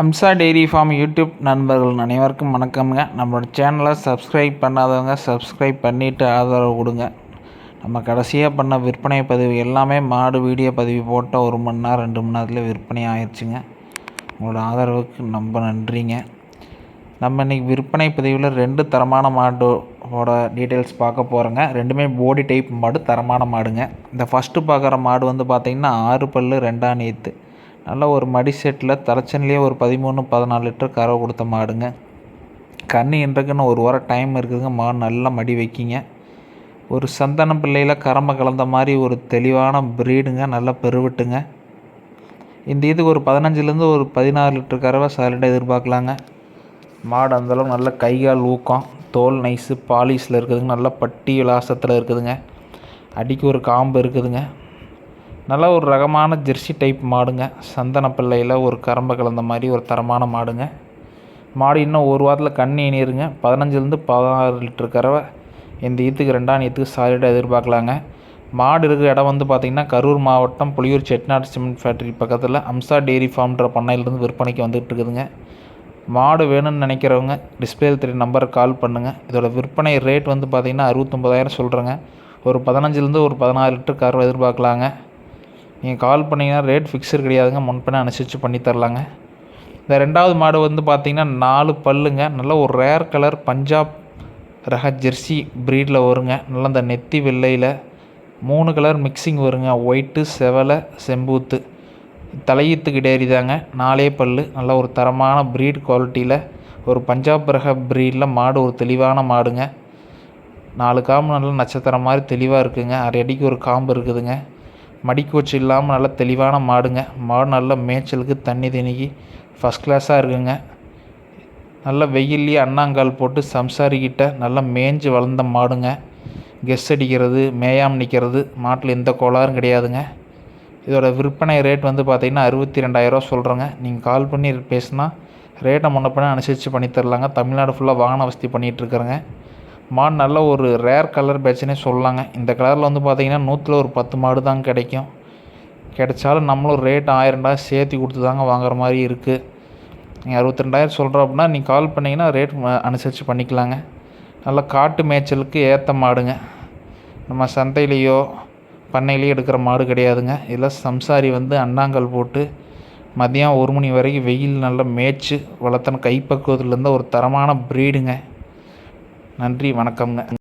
Amsa dairy farm YouTube நண்பர்கள் அனைவருக்கும் வணக்கம்ங்க. நம்மளோட சேனலை சப்ஸ்கிரைப் பண்ணாதவங்க சப்ஸ்கிரைப் பண்ணிவிட்டு ஆதரவு கொடுங்க. நம்ம கடைசியாக பண்ண விற்பனை பதிவு எல்லாமே மாடு வீடியோ பதிவு போட்ட ஒரு மணி நேரம் ரெண்டு மணி நேரத்தில் விற்பனை ஆயிடுச்சுங்க உங்களோட ஆதரவுக்கு ரொம்ப நன்றிங்க. நம்ம இன்றைக்கி விற்பனை பதிவில் ரெண்டு தரமான மாடோட டீட்டெயில்ஸ் பார்க்க போகிறோங்க ரெண்டுமே போடி டைப் மாடு தரமான மாடுங்க. இந்த ஃபஸ்ட்டு பார்க்குற மாடு வந்து பார்த்திங்கன்னா ஆறு பல் ரெண்டாம் நேற்று நல்ல ஒரு மடி செட்டில் தலைச்சன்லேயே ஒரு பதிமூணு பதினாலு லிட்டர் கறவை கொடுத்த மாடுங்க. கன்று இன்றைக்குன்னு ஒரு வாரம் டைம் இருக்குதுங்க. மாடு நல்லா மடி வைக்கிங்க. ஒரு சந்தன பிள்ளையில் கரம்ப கலந்த மாதிரி ஒரு தெளிவான ப்ரீடுங்க நல்லா பெருவிட்டுங்க. இந்த இது ஒரு பதினஞ்சுலேருந்து ஒரு பதினாறு லிட்டர் கறவை சாலிடாக எதிர்பார்க்கலாங்க. மாடு அந்தளவு நல்ல கைகால் ஊக்கம் தோல் நைஸு பாலிஷில் இருக்குதுங்க. நல்லா பட்டி விலாசத்தில் இருக்குதுங்க. அடிக்கு ஒரு காம்பு இருக்குதுங்க. நல்ல ஒரு ரகமான ஜெர்சி டைப் மாடுங்க. சந்தன பிள்ளையில் ஒரு கரம்பை கலந்த மாதிரி ஒரு தரமான மாடுங்க. மாடு இன்னும் ஒரு வாரத்தில் கண்ணி இனிருங்க பதினஞ்சுலேருந்து பதினாறு லிட்டர் கறவை. இந்த ஈத்துக்கு ரெண்டாம் ஈத்துக்கு சாலிடாக எதிர்பார்க்கலாங்க. மாடு இருக்கிற இடம் வந்து பார்த்திங்கன்னா கரூர் மாவட்டம் புளியூர் செட்நாடு சிமெண்ட் ஃபேக்ட்ரி பக்கத்தில் அம்சா டெய்ரி ஃபார்ம்ன்ற பண்ணையிலேருந்து விற்பனைக்கு வந்துட்டு இருக்குதுங்க. மாடு வேணும்னு நினைக்கிறவங்க டிஸ்பிளே த்ரீ நம்பருக்கு கால் பண்ணுங்கள் இதோட விற்பனை ரேட் வந்து பார்த்திங்கன்னா அறுபத்தொம்பதாயிரம் சொல்கிறேங்க ஒரு பதினஞ்சுலேருந்து ஒரு பதினாறு லிட்டர் கறவை எதிர்பார்க்கலாங்க. நீங்கள் கால் பண்ணிங்கன்னா ரேட் ஃபிக்ஸர் கிடையாதுங்க. முன்பின் அனுசரித்து பண்ணி தரலாங்க. இந்த ரெண்டாவது மாடு வந்து பார்த்திங்கன்னா நாலு பல்லுங்க. நல்ல ஒரு ரேர் கலர் பஞ்சாப் ரக ஜெர்சி ப்ரீடில் வருங்க. நல்லா இந்த நெத்தி வெள்ளையில் மூணு கலர் மிக்சிங் வருங்க. ஒயிட்டு செவலை செம்பூத்து. தலையீத்து கிடையாது தாங்க நாலே பல் நல்ல ஒரு தரமான ப்ரீட் குவாலிட்டியில் ஒரு பஞ்சாப் ரக ப்ரீடில் மாடு ஒரு தெளிவான மாடுங்க. நாலு காம்பு நல்லா நட்சத்திரம் மாதிரி தெளிவாக இருக்குதுங்க அரை அடிக்கு ஒரு காம்பு இருக்குதுங்க. மடிக்கூச்சி இல்லாமல் நல்லா தெளிவான மாடுங்க. மாடு நல்ல மேய்ச்சலுக்கு தண்ணி திணிக்கி ஃபஸ்ட் கிளாஸாக இருக்குங்க. நல்ல வெயில்லையே அண்ணாங்கால் போட்டு சம்சாரிக்கிட்ட நல்லா மேய்ஞ்சு வளர்ந்த மாடுங்க. கெஸ் அடிக்கிறது மேயாமல் நிற்கிறது மாட்டில் எந்த கோளாறும் கிடையாதுங்க. இதோட விற்பனை ரேட் வந்து பார்த்திங்கன்னா அறுபத்தி ரெண்டாயிரரூவா சொல்கிறேங்க நீங்கள் கால் பண்ணி பேசுனா ரேட்டை முன்னப்பண்ண அனுசரித்து பண்ணித்தரலாங்க தமிழ்நாடு ஃபுல்லாக வாகன வசதி பண்ணிகிட்ருக்குறேங்க மாடு நல்ல ஒரு ரேர் கலர் பேட்சுனே சொல்லலாங்க இந்த கலரில் வந்து பார்த்திங்கன்னா நூற்றில் ஒரு பத்து மாடு தாங்க கிடைக்கும். கிடைச்சாலும் நம்மளும் ரேட் ஆயிரம் ரெண்டாயிரம் சேர்த்து கொடுத்து தாங்க வாங்குற மாதிரி இருக்குது நீங்கள் அறுபத்தி ரெண்டாயிரம் சொல்கிறோம் அப்படின்னா நீங்கள் கால் பண்ணிங்கன்னா ரேட் அனுசரித்து பண்ணிக்கலாங்க. நல்லா காட்டு மேய்ச்சலுக்கு ஏற்ற மாடுங்க. நம்ம சந்தையிலையோ பண்ணையிலையோ எடுக்கிற மாடு கிடையாதுங்க. இதில் சம்சாரி வந்து அண்ணாங்கல் போட்டு மதியம் ஒரு மணி வரைக்கும் வெயில் நல்லா மேய்ச்சி வளர்த்தன கைப்பக்குவதுலேருந்து ஒரு தரமான ப்ரீடுங்க நன்றி வணக்கம்ங்க.